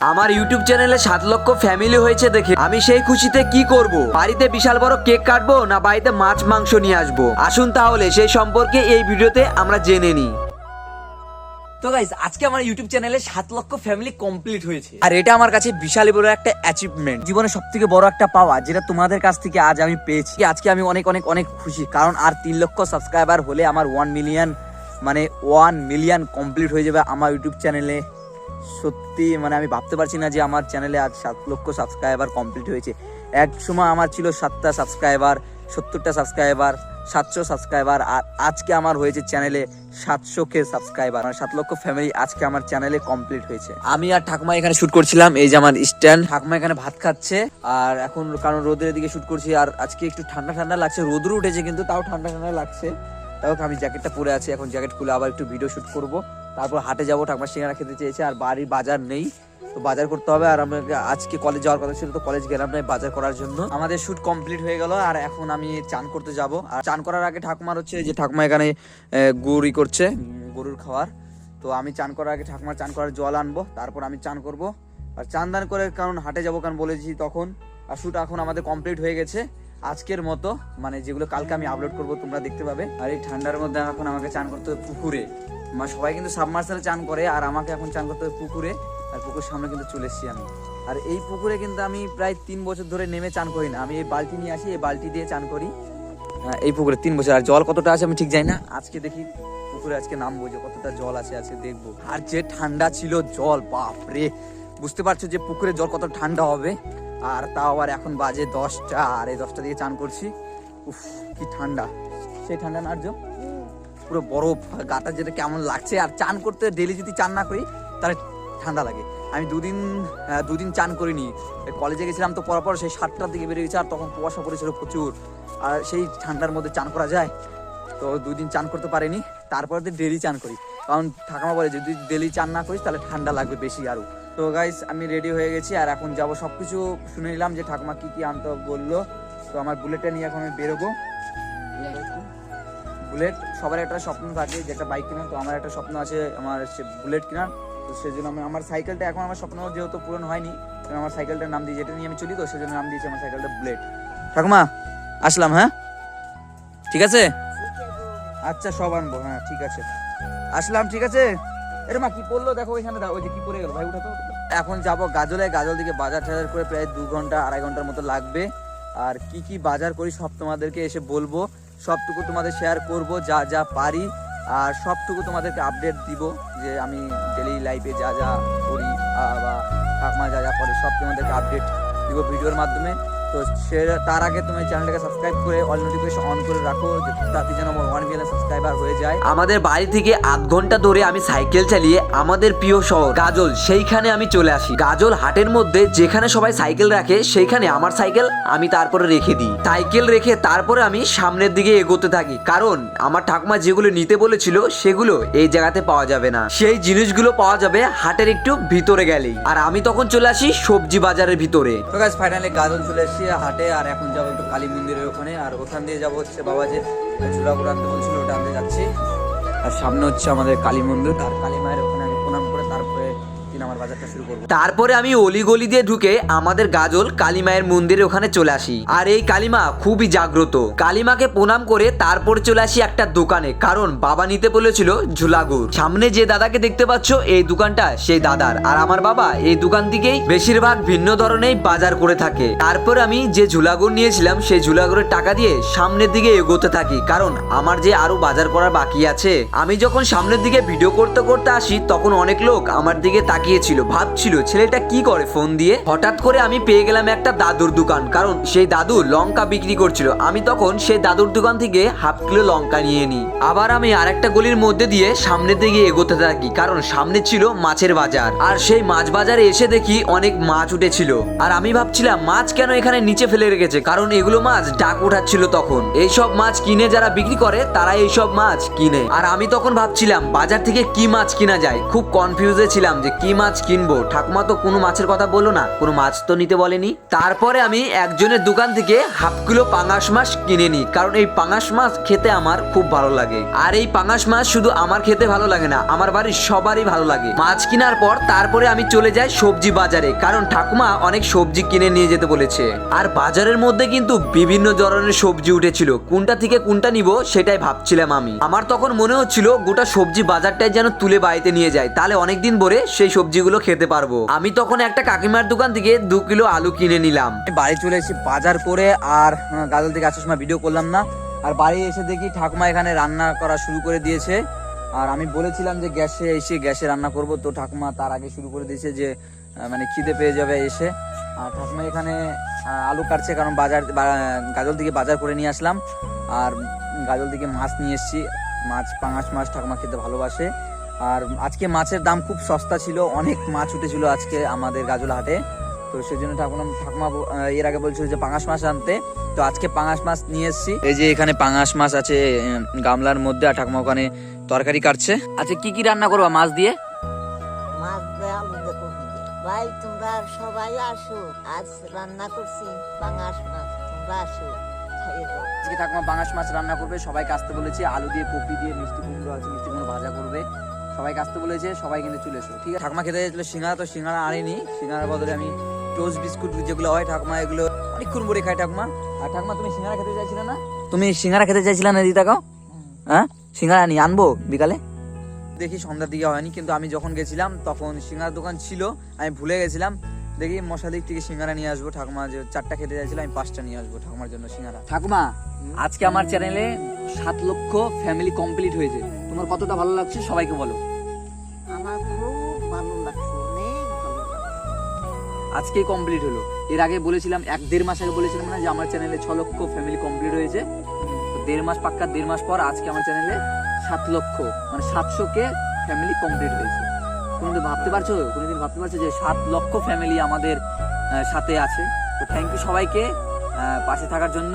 আমার ইউটিউব চ্যানেলে সাত লক্ষ ফ্যামিলি হয়েছে দেখে আমি সেই খুশিতে কি করব? বাড়িতে বিশাল বড় কেক কাটবো না বাড়িতে মাছ মাংস নিয়ে আসব? আসুন তাহলে সেই সম্পর্কে এই ভিডিওতে আমরা জেনে নিই। তো গাইজ আজকে আমার ইউটিউব চ্যানেলে সাত লক্ষ ফ্যামিলি কমপ্লিট হয়েছে। আর এটা আমার কাছে বিশাল বড় একটা অ্যাচিভমেন্ট জীবনে সব থেকে বড় একটা পাওয়া যেটা তোমাদের কাছ থেকে আজ আমি পেয়েছি। আজকে আমি অনেক অনেক অনেক খুশি কারণ আর তিন লক্ষ সাবস্ক্রাইবার হলে আমার ওয়ান মিলিয়ন মানে ওয়ান মিলিয়ন কমপ্লিট হয়ে যাবে আমার ইউটিউব চ্যানেলে সত্যি মানে আমি ভাবতে পারছি না যে আমার চ্যানেলে আজ সাত লক্ষ সাবস্ক্রাইবার কমপ্লিট হয়েছে। এক সময় আমার ছিল সাতটা সাবস্ক্রাইবার সত্তরটা সাবস্ক্রাইবার সাতশো সাবস্ক্রাইবার আর আজকে আমার হয়েছে চ্যানেলে সাতশো কে সাবস্ক্রাইবার মানে সাত লক্ষ ফ্যামিলি আজকে আমার চ্যানেলে কমপ্লিট হয়েছে। আমি আর ঠাকুমা এখানে শুট করছিলাম, এই যে আমার স্ট্যান্ড ঠাকুমা এখানে ভাত খাচ্ছে, আর এখন কারণ রোদের দিকে শুট করছি, আর আজকে একটু ঠান্ডা ঠান্ডা লাগছে, রোদও উঠেছে কিন্তু তাও ঠান্ডা ঠান্ডা লাগছে। তাও আমি জ্যাকেটটা পরে আছি, এখন জ্যাকেট খুলে আবার একটু ভিডিও শুট করব। তারপর হাটে যাব ঠাকুমা সিঙ্গারা খেতে চেয়েছে, আর বাড়ির বাজার নেই। তো বাজার করতে হবে, আর আমাকে আজকে কলেজ যাওয়ার কথা ছিল, তো কলেজ গেলাম না বাজার করার জন্য। আমাদের শুট কমপ্লিট হয়ে গেল, আর এখন আমি চান করতে যাব। আর চান করার আগে ঠাকুমার হচ্ছে, যে ঠাকুমা এখানে গুড়ি করছে, গরুর খাওয়ার। তো আমি চান করার আগে ঠাকুমার চান করার জল আনব, তারপর আমি চান করব। আর চান দান করে কারণ হাটে যাব কারণ বলেছি তখন, আর শুট এখন আমাদের কমপ্লিট হয়ে গেছে। আজকের মতো মানে যেগুলো কালকে আমি আপলোড করব তোমরা দেখতে পাবে। আর এই ঠান্ডার মধ্যে এখন আমাকে চান করতে পুকুরে। সবাই কিন্তু সাবমার্সালে চান করে, আর আমাকে এখন চান করতে হবে পুকুরে, আর পুকুর সামনে কিন্তু চলে এসেছি আমি। আর এই পুকুরে কিন্তু আমি প্রায় তিন বছর ধরে নেমে চান করি না। আমি এই বালতি নিয়ে আসি, এই বালতি দিয়ে চান করি। এই পুকুরে তিন বছর। আর জল কতটা আছে আমি ঠিক জানি না। আজকে দেখি পুকুরে আজকে নামবো যে কতটা জল আছে, আজকে দেখব। আর যে ঠান্ডা ছিল জল বাপ রে বুঝতে পারছ যে পুকুরে জল কত ঠান্ডা হবে? আর তাও আবার এখন বাজে দশটা, আর এই দশটা দিয়ে চান করছি। উফ, কি ঠান্ডা। সেই ঠান্ডা না আর্য পুরো বরফ গাটা যেটা কেমন লাগছে। আর চান করতে ডেলি যদি চান না করি, তাহলে ঠান্ডা লাগে। আমি দুদিন দুদিন চান করিনি। কলেজে গেছিলাম তো পরপর সেই সাতটার দিকে বেরিয়ে গেছে, আর তখন কুয়াশা পড়েছিল প্রচুর। আর সেই ঠান্ডার মধ্যে চান করা যায়? তো দুদিন চান করতে পারিনি। তারপর দিয়ে ডেলি চান করি। কারণ ঠাকুমা বলে, যদি ডেলি চান না করিস, তাহলে ঠান্ডা লাগবে বেশি আরও তো গাইস আমি রেডি হয়ে গেছি, আর এখন যাব। সব কিছু শুনে নিলাম যে ঠাকুমা কী কী আনতে বলল। তো আমার বুলেটটা নিয়ে এখন আমি বেরোবো। বুলেট, সবার একটা স্বপ্ন থাকে যে একটা বাইক কেনার তো আমার একটা স্বপ্ন আছে, আমার সে বুলেট কেনার। তো সেজন্য আমি আমার সাইকেলটা এখন আমার স্বপ্ন যেহেতু পূরণ হয়নি, তো আমার সাইকেলটার নাম দিয়ে যেটা নিয়ে আমি চলি, তো সেজন্য নাম দিয়েছি আমার সাইকেলটা বুলেট। ঠাকুমা, আসলাম হ্যাঁ? ঠিক আছে? আচ্ছা সব আনব হ্যাঁ ঠিক আছে। আসলাম, ঠিক আছে? এর মা, কি পড়ল? দেখো ওইখানে, দাও, ওই যে কি পড়ে গেল, ভাই উঠা তো এখন যাব গাজলে, গাজল দিকে বাজার টাজার করে প্রায় দু ঘণ্টা, আড়াই ঘণ্টার মতো লাগবে। আর কি কি বাজার করি সব তোমাদেরকে এসে বলব। সবটুকু তোমাদের শেয়ার করব, যা যা পারি। আর সবটুকু তোমাদেরকে আপডেট দিব, যে আমি ডেলি লাইফে যা যা করি বা ঠাকমা যা যা করে, সব তোমাদেরকে আপডেট দিব ভিডিওর মাধ্যমে। তো সে তার আগে তুমি চ্যানেলটাকে সাবস্ক্রাইব করে অল নোটিফিকেশন অন করে রাখো তাতে যেন আমার ওয়ান মিলিয়ন সাবস্ক্রাইবার হয়ে যায়। আমাদের বাড়ি থেকে আধ ঘণ্টা ধরে আমি সাইকেল চালিয়ে আমাদের প্রিয় শহর গাজল সেইখানে আমি চলে আসি। গাজল হাটের মধ্যে যেখানে সবাই সাইকেল রাখে সেইখানে আমার সাইকেল আমি তারপরে রেখে দিই। সাইকেল রেখে তারপরে আমি সামনের দিকে এগোতে থাকি। কারণ আমার ঠাকুমা যেগুলো নিতে বলেছিল সেগুলো এই জায়গাতে পাওয়া যাবে না। সেই জিনিসগুলো পাওয়া যাবে হাটের একটু ভিতরে গেলেই। আর আমি তখন চলে আসি সবজি বাজারের ভিতরে। ফাইনালি গাজল চলে এসেছি হাটে, আর এখন যাব একটু কালী মন্দিরের ওখানে, আর ওখান দিয়ে যাব হচ্ছে বাবা যে চূড়া ঘোরাতে বলছিল ওটা আনতে যাচ্ছি। আর সামনে হচ্ছে আমাদের কালী মন্দির, আর কালী মায়ের ওখানে আমার বাজারটা শুরু তারপরে আমি অলি গলি দিয়ে ঢুকে আমাদের গাজল কালী মায়ের মন্দিরের ওখানে চলে আসি। আর এই কালীমা খুবই জাগ্রত। কালীমাকে প্রণাম করে তারপর চলে আসি একটা দোকানে, কারণ বাবা নিতে বলেছিল ঝুলাগুড়। সামনে যে দাদাকে দেখতে পাচ্ছ, এই দোকানটা সেই দাদার। আর আমার বাবা এই দোকান থেকেই বেশিরভাগ ভিন্ন ধরনের বাজার করে থাকে। তারপর আমি যে ঝুলাগুড় নিয়েছিলাম, সেই ঝুলাগুড়ের টাকা দিয়ে সামনের দিকে এগোতে থাকি। কারণ আমার যে আরও বাজার করার বাকি আছে, আমি যখন সামনের দিকে ভিডিও করতে করতে আসি, তখন অনেক লোক আমার দিকে তাকিয়েছিল ভাবছিল, ছেলেটা কি করে ফোন দিয়ে? হঠাৎ করে আমি পেয়ে গেলাম একটা দাদুর দোকান, কারণ সেই দাদু লঙ্কা বিক্রি করছিল। আমি তখন সেই দাদুর দোকান থেকে হাফ কিলো লঙ্কা নিয়ে নিই। আবার আমি আরেকটা গলির মধ্যে দিয়ে সামনে দিকে এগোতে থাকি, কারণ সামনে ছিল মাছের বাজার। আর সেই মাছ বাজারে এসে দেখি অনেক মাছ উঠেছিল। আর আমি ভাবছিলাম, মাছ কেন এখানে নিচে ফেলে রেখেছে? কারণ এগুলো মাছ ডাক উঠাচ্ছিল তখন। এইসব মাছ কিনে যারা বিক্রি করে, তারা এইসব মাছ কিনে। আর আমি তখন ভাবছিলাম, বাজার থেকে কি মাছ কিনা যায়? খুব কনফিউজে ছিলাম যে, কি মাছ কিনবো। ঠাকুমা তো কোনো মাছের কথা বলল না, কোনো মাছ তো নিতে বলেনি। তারপরে আমি একজনের দোকান থেকে হাফ কিলো পাঙাশ মাছ কিনে নিই, কারণ এই পাঙাশ মাছ খেতে আমার খুব ভালো লাগে। আর এই পাঙাশ মাছ শুধু আমার খেতে ভালো লাগে না, আমার বাড়ির সবারই ভালো লাগে। মাছ কেনার পর তারপরে আমি চলে যাই সবজি বাজারে, কারণ ঠাকুমা অনেক সবজি কিনে নিয়ে যেতে বলেছে। আর বাজারের মধ্যে কিন্তু বিভিন্ন ধরনের সবজি উঠেছিল, কোনটা থেকে কোনটা নিব সেটাই ভাবছিলাম আমি। আমার তখন মনে হচ্ছিল গোটা সবজি বাজারটাই যেন তুলে বাড়িতে নিয়ে যায়, তাহলে অনেকদিন ভরে সেই সবজিগুলো খেতে পারব। আমি তখন একটা কাকিমার দোকান থেকে দু কিলো আলু কিনে নিলাম। বাড়ি চলে এসেছি বাজার করে আর গাজল থেকে আসার সময় ভিডিও করলাম না। আর বাড়ি এসে দেখি ঠাকুমা এখানে রান্না করা শুরু করে দিয়েছে। আর আমি বলেছিলাম যে গ্যাসে এসে গ্যাসে রান্না করব। তো ঠাকুমা তার আগে শুরু করে দিয়েছে যে মানে খিদে পেয়ে যাবে এসে। আর ঠাকুমা এখানে আলু কাটছে কারণ বাজার গাজল থেকে বাজার করে নিয়ে আসলাম। আর গাজল থেকে মাছ নিয়ে এসেছি। মাছ, পাঙাশ মাছ ঠাকুমা খেতে ভালোবাসে। আর আজকে মাছের দাম খুব সস্তা ছিল অনেক মাছ উঠেছিল আজকে আমাদের গাজল হাটে। তো সেই জন্য ঠাকুমা ঠাকুমা এর আগে বলছিল যে পাঙাশ মাছ আনতে। তো আজকে পাঙাশ মাছ নিয়ে এসেছি। এই যে এখানে পাঙাশ মাছ আছে গামলার মধ্যে আর ঠাকুমা ওখানে তরকারি কাটছে। আচ্ছা কি কি রান্না করবা মাছ দিয়ে? মাছ। ভাই তোমরা সবাই আসো। আজ রান্না করছি পাঙাশ মাছ। তোমরা আসো আজকে ঠাকুমা পাঙাশ মাছ রান্না করবে সবাইকে আসতে বলেছি। আলু দিয়ে কপি দিয়ে মিষ্টি কুমড়ো আছে মিষ্টি কুমড়ো ভাজা করবে। সবাইকে আসতে বলেছে, সবাই কিন্তু চলে এসো, ঠিক আছে? ঠাকুমা খেতে চাইছিল সিঙ্গারা, তো সিঙ্গারা আনিনি। সিঙ্গারার বদলে আমি টোস্ট বিস্কুট যেগুলো হয়, ঠাকুমা এগুলো অনেকক্ষণ পরে খাই ঠাকুমা। আর ঠাকুমা, তুমি সিঙ্গারা খেতে চাইছিলে না? তুমি সিঙ্গারা খেতে চাইছিলে না দিদা কাও হ্যাঁ? সিঙ্গারা নিয়ে আনব বিকালে? দেখি সন্ধ্যার দিকে হয়নি, কিন্তু আমি যখন গেছিলাম, তখন সিঙ্গার দোকান ছিল, আমি ভুলে গেছিলাম। দেখি মশা দিক থেকে সিঙ্গারা নিয়ে আসব, ঠাকুমা যে চারটা খেতে চাইছিল, আমি পাঁচটা নিয়ে আসব ঠাকুমার জন্য সিঙ্গারা। ঠাকুমা, আজকে আমার চ্যানেলে সাত লক্ষ ফ্যামিলি কমপ্লিট হয়েছে। তোমার কতটা ভালো লাগছে সবাইকে বলো। আমার খুব ভালো লাগছে অনেক ভালো লাগছে। আজকে কমপ্লিট হলো। এর আগে বলেছিলাম এক দেড় মাস আগে বলেছিলাম না যে আমার চ্যানেলে ছ লক্ষ ফ্যামিলি কমপ্লিট হয়েছে। দেড় মাস পাক্কা দেড় মাস পর আজকে আমার চ্যানেলে সাত লক্ষ মানে সাতশো কে ফ্যামিলি কমপ্লিট হয়েছে। কোনোদিন ভাবতে পারছ? কোনোদিন ভাবতে পারছ যে সাত লক্ষ ফ্যামিলি আমাদের সাথে আছে? তো থ্যাংক ইউ সবাইকে পাশে থাকার জন্য।